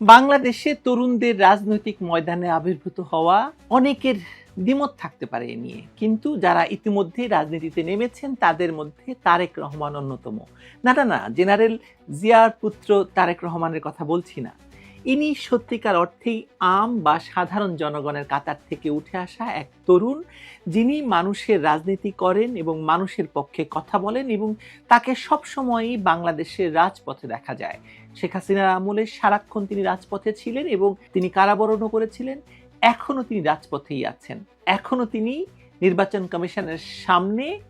বাংলাদেশে তরুণদের রাজনৈতিক ময়দানে আবির্ভূত হওয়া অনেকের দ্বিমত থাকতে পারে এ নিয়ে। কিন্তু যারা ইতিমধ্যেই রাজনীতিতে নেমেছেন, তাদের মধ্যে তারেক রহমান অন্যতম। না না না, জেনারেল জিয়ার পুত্র তারেক রহমানের কথা বলছি না। ইনি সত্যিকার অর্থেই আম বা সাধারণ জনগণের কাতার থেকে উঠে আসা এক তরুণ, যিনি মানুষের রাজনীতি করেন এবং মানুষের পক্ষে কথা বলেন এবং তাকে সবসময়ই বাংলাদেশের রাজপথে দেখা যায়। শেখ হাসিনার আমলে সারাক্ষণ তিনি রাজপথে ছিলেন এবং তিনি কারাবরণও করেছিলেন। এখনও তিনি রাজপথেই আছেন। এখনও তিনি নির্বাচন কমিশনের সামনে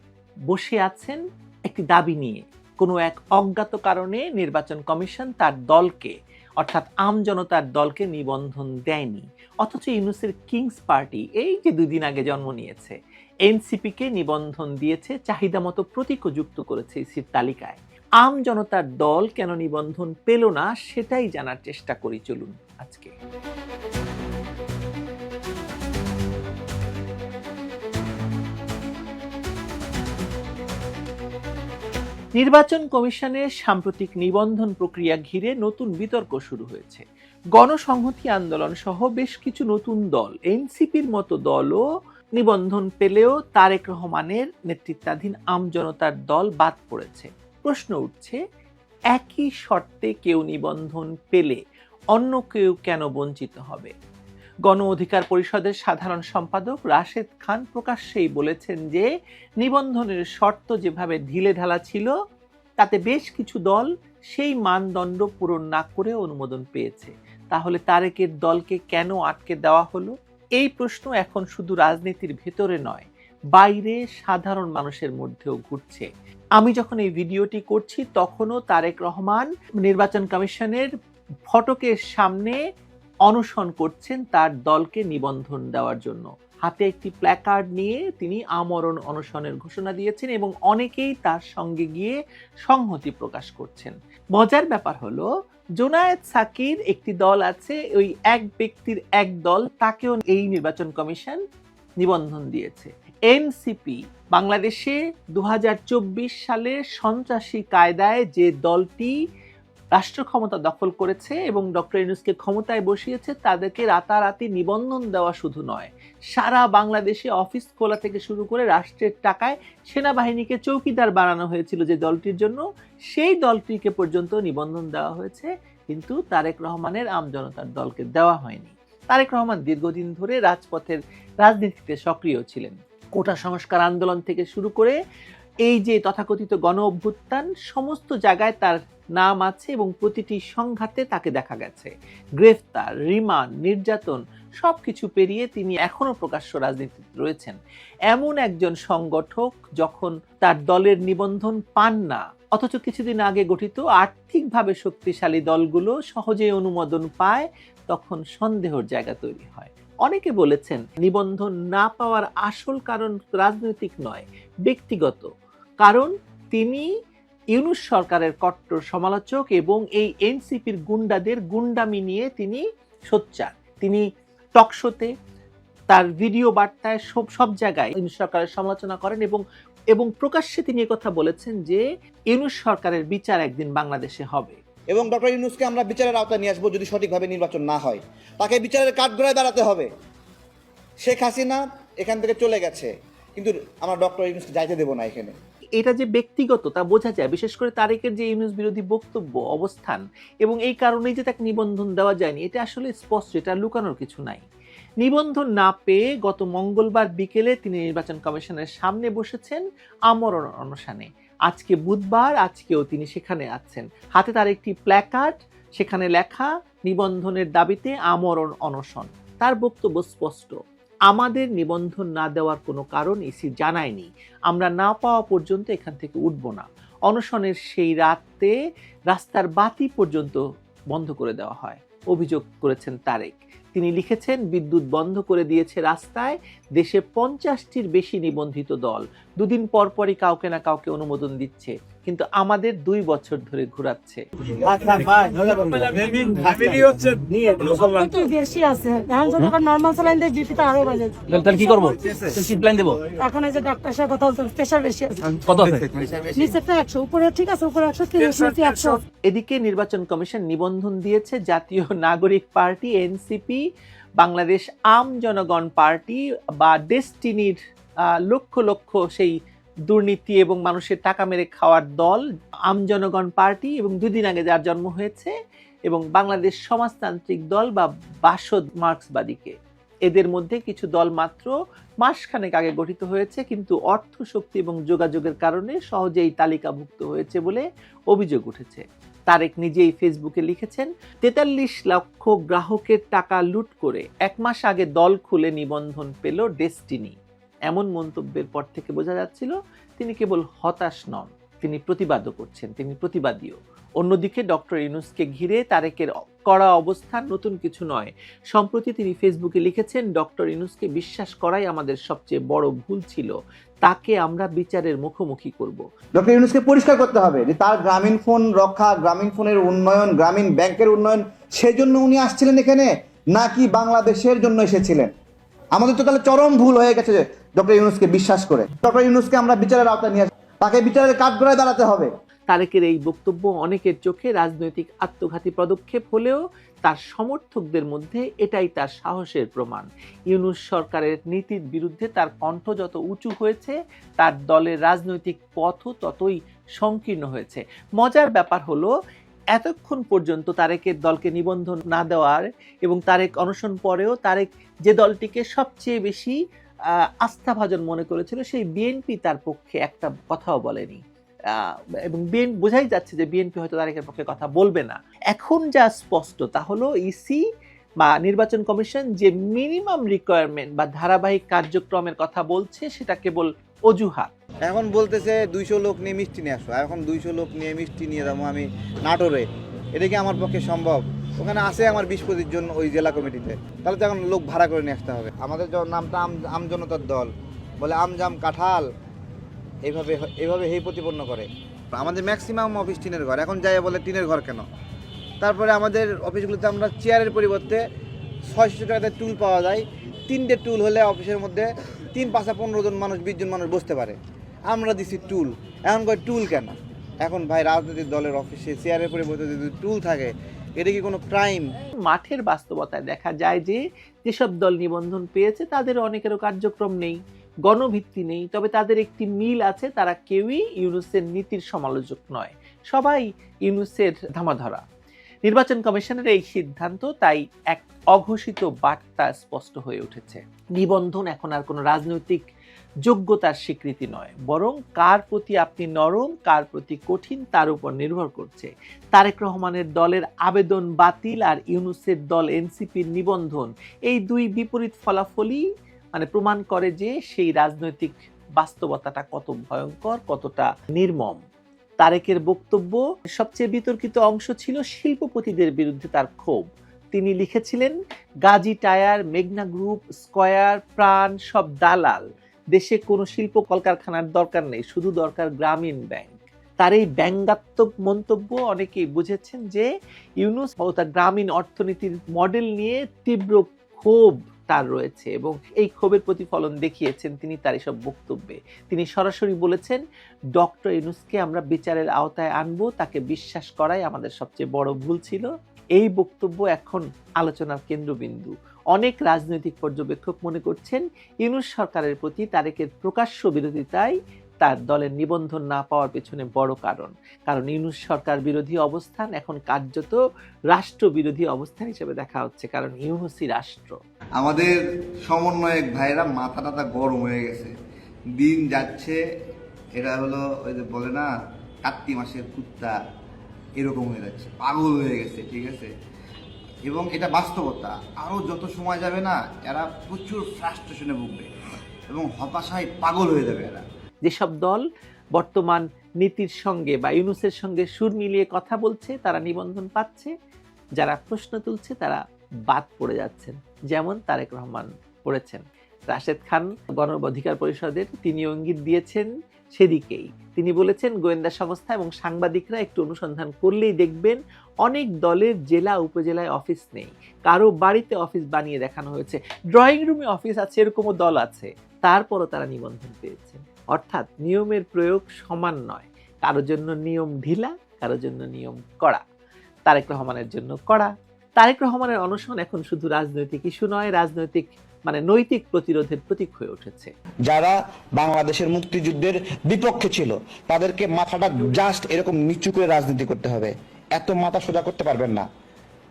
বসে আছেন একটি দাবি নিয়ে। কোনো এক অজ্ঞাত কারণে নির্বাচন কমিশন তার দলকে অর্থাৎ আম জনতার দলকে নিবন্ধন দেয়নি। অথচ ইউনুসের কিংস পার্টি এই যে দুদিন আগে জন্ম নিয়েছে, এনসিপিকে নিবন্ধন দিয়েছে, চাহিদা মতো প্রতীকও যুক্ত করেছে ইসির তালিকায়। আম জনতার দল কেন নিবন্ধন পেল না, সেটাই জানার চেষ্টা করি, চলুন আজকে। নির্বাচন কমিশনের সাম্প্রতিক নিবন্ধন প্রক্রিয়া ঘিরে নতুন বিতর্ক শুরু হয়েছে। গণসংহতি আন্দোলন সহ বেশ কিছু নতুন দল, এনসিপির মতো দলও নিবন্ধন পেলেও তারেক রহমানের নেতৃত্বাধীন আমজনতার দল বাদ পড়েছে। প্রশ্ন উঠছে, একই শর্তে কেউ নিবন্ধন পেলে অন্য কেউ কেন বঞ্চিত হবে? গণ অধিকার পরিষদের সাধারণ সম্পাদক রাশেদ খান প্রকাশ্যেই বলেছেন যে, নিবন্ধনের শর্ত যেভাবে ঢিলে ঢালা ছিল, তাতে বেশ কিছু দল সেই মানদণ্ড পূরণ না করে অনুমোদন পেয়েছে। তাহলে তারেকের দলকে কেন আটকে দেওয়া হলো? এই প্রশ্ন এখন শুধু রাজনীতির ভেতরে নয়, বাইরে সাধারণ মানুষের মধ্যেও ঘুরছে। আমি যখন এই ভিডিওটি করছি, তখনও তারেক রহমান নির্বাচন কমিশনের ফটকের সামনে অনশন করছেন তার দলকে নিবন্ধন দেওয়ার জন্য। হাতে একটি প্ল্যাকার্ড নিয়ে তিনি আমরণ অনশনের ঘোষণা দিয়েছেন এবং অনেকেই তার সঙ্গে গিয়ে সংহতি প্রকাশ করছেন। মজার ব্যাপার হলো, জোনায়েদ সাকির একটি দল আছে, ওই এক ব্যক্তির এক দল তাকেও এই নির্বাচন কমিশন নিবন্ধন দিয়েছে। এনসিপি, বাংলাদেশে দু সালে সন্ত্রাসী কায়দায় যে দলটি রাষ্ট্র ক্ষমতা দখল করেছে এবং ডক্টর ইউনুসকে ক্ষমতায় বসিয়েছে, তাদেরকে রাতারাতি নিবন্ধন দেওয়া শুধু নয়, সারা বাংলাদেশে অফিস খোলা থেকে শুরু করে রাষ্ট্রের টাকায় সেনাবাহিনীকে চৌকিদার বানানো হয়েছিল যে দলটির জন্য, সেই দলটিকে পর্যন্ত নিবন্ধন দেওয়া হয়েছে, কিন্তু তারেক রহমানের আমজনতার দলকে দেওয়া হয়নি। তারেক রহমান দীর্ঘদিন ধরে রাজপথের রাজনীতিতে সক্রিয় ছিলেন। কোটা সংস্কার আন্দোলন থেকে শুরু করে এই যে তথাকথিত গণ অভ্যুত্থান, সমস্ত জায়গায় তার নাম আছে এবং প্রতিটি সংঘাতে তাকে দেখা গেছে। গ্রেফতার, রিমান্ড, নির্যাতন সব কিছু পেরিয়ে তিনি এখনও প্রকাশ্য রাজনীতিতে রয়েছেন। এমন একজন সংগঠক যখন তার দলের নিবন্ধন পান না, অথচ কিছুদিন আগে গঠিত আর্থিকভাবে শক্তিশালী দলগুলো সহজে অনুমোদন পায়, তখন সন্দেহর জায়গা তৈরি হয়। অনেকে বলেছেন, নিবন্ধন না পাওয়ার আসল কারণ রাজনৈতিক নয়, ব্যক্তিগত। কারণ তিনি ইউনুস সরকারের কট্টর সমালোচক এবং এই এনসিপির গুন্ডাদের গুন্ডামি নিয়ে তিনি সোচ্চার। তিনি টকশোতে তার ভিডিও বার্তায় সব সব জায়গায় ইউনুস সরকারের সমালোচনা করেন এবং এবং প্রকাশ্যে তিনি কথা বলেছেন যে ইউনুস সরকারের বিচার একদিন বাংলাদেশে হবে। এবং ডক্টর ইউনুসকে আমরা বিচারের আওতায় নিয়ে আসব যদি সঠিকভাবে নির্বাচন না হয়। তাকে বিচারের কাঠগড়ায় দাঁড়াতে হবে। শেখ হাসিনা এখান থেকে চলে গেছে। কিন্তু আমরা ডক্টর ইউনুসকে যাইতে দেবো না এখানে। এটা যে ব্যক্তিগত তা বোঝা যায়, বিশেষ করে তারেকের যে ইউনুস বিরোধী বক্তব্য, অবস্থান এবং এই কারণেই যে তাকে নিবন্ধন দেওয়া যায়নি, এটা আসলে স্পষ্ট, এটা লুকানোর কিছু নাই। নিবন্ধন না পেয়ে গত মঙ্গলবার বিকেলে তিনি নির্বাচন কমিশনের সামনে বসেছেন আমরণ অনশনে। আজকে বুধবার, আজকেও তিনি সেখানে আছেন। হাতে তার একটি প্ল্যাকার্ড, সেখানে লেখা, নিবন্ধনের দাবিতে আমরণ অনশন। তার বক্তব্য স্পষ্ট। আমাদের নিবন্ধন না দেওয়ার কোনো কারণ ইসি জানায়নি। আমরা না পাওয়া পর্যন্ত এখান থেকে উঠব না। অনশনের সেই রাতে রাস্তার বাতি পর্যন্ত বন্ধ করে দেওয়া হয়। অভিযোগ করেছেন তারেক। তিনি লিখেছেন, বিদ্যুৎ বন্ধ করে দিয়েছে রাস্তায়। দেশে পঞ্চাশটির বেশি নিবন্ধিত দল। দুদিন পর পরই কাউকে না কাউকে অনুমোদন দিচ্ছে কিন্তু আমাদের দুই বছর ধরে ঘোরাচ্ছে। একটু বেশি আছে। এখন যদি নর্মাল স্যালাইন দেয় বিপিটা আরও বাজে। তাহলে কি করব? প্ল্যান দেবো? এখন এই যে ডাক্তার সাথে কথা বলতে প্রেশার বেশি আছে। কত আছে? নিচেরটা একশো উপরে ঠিক আছে উপরে একশো একশো। এদিকে নির্বাচন কমিশন নিবন্ধন দিয়েছে জাতীয় নাগরিক পার্টি এনসিপি বাংলাদেশ আম জনগণ পার্টি বা ডেস্টিনির লক্ষ লক্ষ সেই দুর্নীতি এবং মানুষের টাকা মেরে খাওয়ার দল, আম জনগণ পার্টি এবং দুদিন আগে যার জন্ম হয়েছে এবং বাংলাদেশ সমাজতান্ত্রিক দল বা বাসদ মার্ক্সবাদীকে। এদের মধ্যে কিছু দল মাত্র মাসখানেক আগে গঠিত হয়েছে, কিন্তু অর্থ শক্তি এবং যোগাযোগের কারণে সহজেই তালিকাভুক্ত হয়েছে বলে অভিযোগ উঠেছে। তারেক নিজেই ফেসবুকে লিখেছেন, তেতাল্লিশ লক্ষ গ্রাহকের টাকা লুট করে এক মাস আগে দল খুলে নিবন্ধন পেল ডেস্টিনি। এমন মন্তব্যের পর থেকে বোঝা যাচ্ছিল তিনি কেবল হতাশ নন। তিনি প্রতিবাদও করছেন, তিনি প্রতিবাদীও। অন্যদিকে ডক্টর ইউনুসকে ঘিরে তারেকের করা অবস্থান নতুন কিছু নয়। সম্প্রতি তিনি ফেসবুকে লিখেছেন, ডক্টর ইউনুসকে বিশ্বাস করাই আমাদের সবচেয়ে বড় ভুল ছিল। তাকে আমরা বিচারের মুখোমুখি করব। ডক্টর ইউনুসকে পরিষ্কার করতে হবে যে তার গ্রামীণ ফোন রক্ষা, গ্রামীণ ফোনের উন্নয়ন, গ্রামীণ ব্যাংকের উন্নয়ন, সেজন্য উনি আসছিলেন এখানে নাকি বাংলাদেশের জন্য এসেছিলেন? আমাদের তো তাহলে চরম ভুল হয়ে গেছে ডক্টর ইউনুসকে বিশ্বাস করে। ডক্টর ইউনুসকে আমরা বিচারের আওতায় নিয়ে তাকে বিচারের কাঠগড়ায় দাঁড়াতে হবে। তারেকের এই বক্তব্য অনেকের চোখে রাজনৈতিক আত্মঘাতী পদক্ষেপ হলেও তার সমর্থকদের মধ্যে এটাই তার সাহসের প্রমাণ। ইউনুস সরকারের নীতির বিরুদ্ধে তার কণ্ঠ যত উঁচু হয়েছে, তার দলের রাজনৈতিক পথও ততই সংকীর্ণ হয়েছে। মজার ব্যাপার হলো, এতক্ষণ পর্যন্ত তারেকের দলকে নিবন্ধন না দেওয়ার এবং তারেক অনশন পরেও তারেক যে দলটিকে সবচেয়ে বেশি আস্থাভাজন মনে করেছিল, সেই বিএনপি তার পক্ষে একটা কথাও বলেনি। এবং বিএন বোঝাই যাচ্ছে যে বিএনপি হয়তো তারেকের পক্ষে কথা বলবে না। এখন যা স্পষ্ট, তা হলো ইসি বা নির্বাচন কমিশন যে মিনিমাম রিকোয়ারমেন্ট বা ধারাবাহিক কার্যক্রমের কথা বলছে, সেটা কেবল অজুহাত। এখন বলতেছে দুইশো লোক নিয়ে মিষ্টি নিয়ে আসো এখন দুইশো লোক নিয়ে মিষ্টি নিয়ে যাব আমি নাটোরে। এটা কি আমার পক্ষে সম্ভব? ওখানে আছে আমার বিশ পঁচিশ জন ওই জেলা কমিটিতে। তাহলে তো এখন লোক ভাড়া করে নিয়ে আসতে হবে। আমাদের যখন নামটা আম আম জনতার দল। বলে আমজাম কাঁঠাল এইভাবে এইভাবে হেই প্রতিপন্ন করে। আমাদের ম্যাক্সিমাম অফিস টিনের ঘর। এখন যাই বলে টিনের ঘর কেন? তারপরে আমাদের অফিসগুলোতে আমরা চেয়ারের পরিবর্তে ছয়শো টাকাতে টুল পাওয়া যায়। তিনটে টুল হলে অফিসের মধ্যে তিন পাঁচা পনেরো জন মানুষ বিশ জন মানুষ বসতে পারে। আমরা দিছি টুল এখন কয় টুল কেন? এখন ভাই রাজনৈতিক দলের অফিসে চেয়ারের পরিবর্তে যদি টুল থাকে এটা কি কোনো ক্রাইম মাঠের বাস্তবতায় দেখা যায় যে যেসব দল নিবন্ধন পেয়েছে, তাদের অনেকেরও কার্যক্রম নেই, গণভিত্তি নেই, তবে তাদের একটি মিল আছে, তারা কেউই ইউনুসের নীতির সমালোচক নয়। সবাই ইউনুসের ধামাধরা। নির্বাচন কমিশনের এই সিদ্ধান্ত তাই এক অঘোষিত বার্তা স্পষ্ট হয়ে উঠেছে। নিবন্ধন এখন আর কোনো রাজনৈতিক যোগ্যতার স্বীকৃতি নয়, বরং কার প্রতি আপনি নরম, কার প্রতি কঠিন তার উপর নির্ভর করছে। তারেক রহমানের দলের আবেদন বাতিল আর ইউনুসের দল এনসিপির নিবন্ধন, এই দুই বিপরীত ফলাফলই মানে প্রমাণ করে যে সেই রাজনৈতিক বাস্তবতাটা কত ভয়ঙ্কর, কতটা নির্মম। তারেকের বক্তব্য, সবচেয়ে বিতর্কিত অংশ ছিল শিল্পপতিদের বিরুদ্ধে তার ক্ষোভ। তিনি লিখেছিলেন, গাজী টায়ার, মেঘনা গ্রুপ, স্কয়ার, প্রাণ, সব দালাল। দেশে কোনো শিল্প কলকারখানার দরকার নেই, শুধু দরকার গ্রামীণ ব্যাংক। তার এই ব্যঙ্গাত্মক মন্তব্য অনেকেই বুঝেছেন যে ইউনুস ও তার গ্রামীণ অর্থনীতির মডেল নিয়ে তীব্র ক্ষোভ তার রয়েছে এবং এই ক্ষোভের প্রতিফলন দেখিয়েছেন তিনি তার এসব বক্তব্যে। তিনি সরাসরি বলেছেন, ডক্টর ইউনুসকে আমরা বিচারের আওতায় আনব, তাকে বিশ্বাস করাই আমাদের সবচেয়ে বড় ভুল ছিল। এই বক্তব্য এখন আলোচনার কেন্দ্রবিন্দু। অনেক রাজনৈতিক পর্যবেক্ষক মনে করছেন, ইউনুস সরকারের প্রতি তারেকের প্রকাশ্য বিরোধিতাই তার দলের নিবন্ধন না পাওয়ার পেছনে বড় কারণ। কারণ ইউনুস সরকার বিরোধী অবস্থান এখন কার্যত রাষ্ট্র বিরোধী অবস্থান হিসেবে দেখা হচ্ছে, কারণ ইউনুসই রাষ্ট্র। আমাদের সমন্বয়ক ভাইরা মাথা টাথা গরম হয়ে গেছে। দিন যাচ্ছে এটা হলো ওই যে বলে না, কার্তিক মাসের কুত্তা। এরকম হয়ে যাচ্ছে, পাগল হয়ে গেছে, ঠিক আছে? এবং এটা বাস্তবতা। আরও যত সময় যাবে না, এরা প্রচুর ফ্রাস্ট্রেশনে ভুগবে এবং হতাশায় পাগল হয়ে যাবে এরা। যেসব দল বর্তমান নীতির সঙ্গে বা ইউনুসের সঙ্গে সুর মিলিয়ে কথা বলছে, তারা নিবন্ধন পাচ্ছে, যারা প্রশ্ন তুলছে, তারা বাদ পড়ে যাচ্ছেন, যেমন তারেক রহমান পড়েছেন। রাশেদ খান গণ অধিকার পরিষদের তিনি ইঙ্গিত দিয়েছেন সেদিকেই। তিনি বলেছেন, গোয়েন্দা সংস্থা এবং সাংবাদিকরা একটু অনুসন্ধান করলেই দেখবেন অনেক দলের জেলা, উপজেলায় অফিস নেই। কারও বাড়িতে অফিস বানিয়ে দেখানো হয়েছে। ড্রয়িং রুমে অফিস আছে, এরকমও দল আছে। তারপরও তারা নিবন্ধন পেয়েছেন অর্থাৎ নিয়মের প্রয়োগ সমান নয়। কারোর জন্য নিয়ম ঢিলা, কারোর জন্য নিয়ম কড়া। তারেক রহমানের জন্য কড়া। তারেক রহমানের অনশন এখন শুধু রাজনৈতিক ইস্যু নয়, রাজনৈতিক মানে নৈতিক প্রতিরোধের প্রতীক হয়ে উঠেছে। যারা বাংলাদেশের মুক্তিযুদ্ধের বিপক্ষে ছিল তাদেরকে মাথাটা জাস্ট এরকম নিচু করে রাজনীতি করতে হবে। এত মাথা সোজা করতে পারবেন না।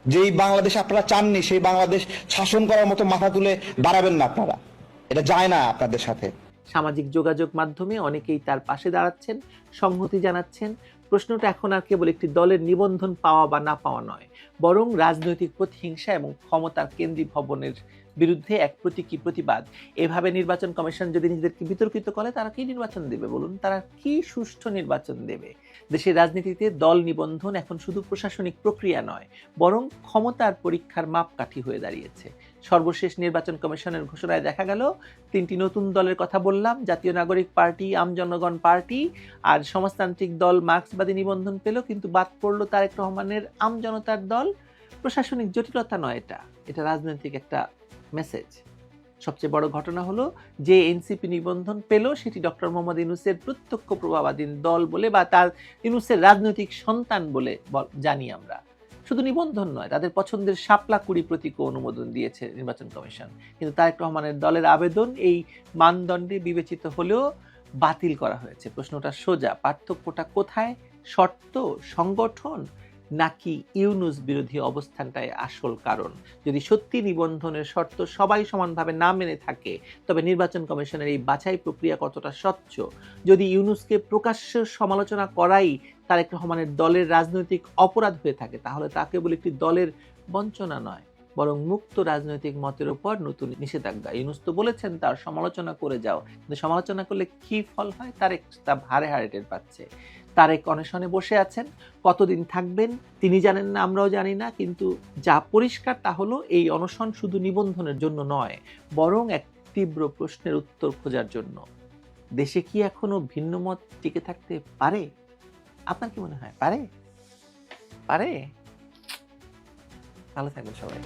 যেই বাংলাদেশ আপনারা চাননি সেই বাংলাদেশ শাসন করার মতো মাথা তুলে দাঁড়াবেন না আপনারা। এটা যায় না আপনাদের সাথে। সামাজিক যোগাযোগ মাধ্যমে অনেকেই তার পাশে দাঁড়াচ্ছেন সংহতি জানাচ্ছেন। প্রশ্নটা এখন আর কেবল একটি দলের নিবন্ধন পাওয়া বা না পাওয়া নয় বরং রাজনৈতিক প্রতিহিংসা এবং ক্ষমতার কেন্দ্রীয় ভবনের বিরুদ্ধে এক প্রতি প্রতীকী প্রতিবাদ? এভাবে নির্বাচন কমিশন যদি নিজেদেরকে বিতর্কিত করে, তারা কি নির্বাচন দেবে বলুন? তারা কি সুষ্ঠু নির্বাচন দেবে? দেশের রাজনীতিতে দল নিবন্ধন এখন শুধু প্রশাসনিক প্রক্রিয়া নয়, বরং ক্ষমতার পরীক্ষার মাপকাঠি হয়ে দাঁড়িয়েছে। সর্বশেষ নির্বাচন কমিশনের ঘোষণায় দেখা গেল, তিনটি নতুন দলের কথা বললাম, জাতীয় নাগরিক পার্টি, আম জনগণ পার্টি, আর সমাজতান্ত্রিক দল মার্ক্সবাদী নিবন্ধন পেল, কিন্তু বাদ পড়ল তারেক রহমানের আম জনতার দল। প্রশাসনিক জটিলতা নয় এটা। এটা রাজনৈতিক একটা মেসেজ সবচেয়ে বড় ঘটনা হলো যে এনসিপি নিবন্ধন পেল সেটি ডক্টর মোহাম্মদ ইউনুসের প্রত্যক্ষ প্রভাবাধীন দল বলে বা তার ইউনুসের রাজনৈতিক সন্তান বলে, জানি আমরা। শুধু নিবন্ধন নয়, তাদের পছন্দের শাপলা কুড়ি প্রতীকও অনুমোদন দিয়েছে নির্বাচন কমিশন। কিন্তু তারেক রহমানের দলের আবেদন এই মানদণ্ডে বিবেচিত হলেও বাতিল করা হয়েছে। প্রশ্নটা সোজা, পার্থক্যটা কোথায়? শর্ত, সংগঠন নাকি ইউনুস বিরোধী অবস্থানটাই আসল কারণ? যদি সত্যি নিবন্ধনের শর্ত সবাই সমানভাবে না মেনে থাকে, তবে নির্বাচন কমিশনের এই বাছাই প্রক্রিয়া কতটা স্বচ্ছ? যদি ইউনুসকে প্রকাশ্য সমালোচনা করাই তারেক রহমানের দলের রাজনৈতিক অপরাধ হয়ে থাকে, তাহলে তা কেবল একটি দলের বঞ্চনা নয়, বরং মুক্ত রাজনৈতিক মতের উপর নতুন নিষেধাজ্ঞা। ইউনুস তো বলেছেন তার সমালোচনা করে যাও, কিন্তু সমালোচনা করলে কি ফল হয়? তারেক তা হারে হারে টের পাচ্ছে। তারেক অনশনে বসে আছেন। কতদিন থাকবেন তিনি জানেন না, আমরাও জানি না, কিন্তু যা পরিষ্কার তা হলো এই অনশন শুধু নিবন্ধনের জন্য নয়, বরং এক তীব্র প্রশ্নের উত্তর খোঁজার জন্য। দেশে কি এখনও ভিন্ন মত টিকে থাকতে পারে? আপনার কি মনে হয়? পারে? পারে? ভালো থাকবেন সবাই।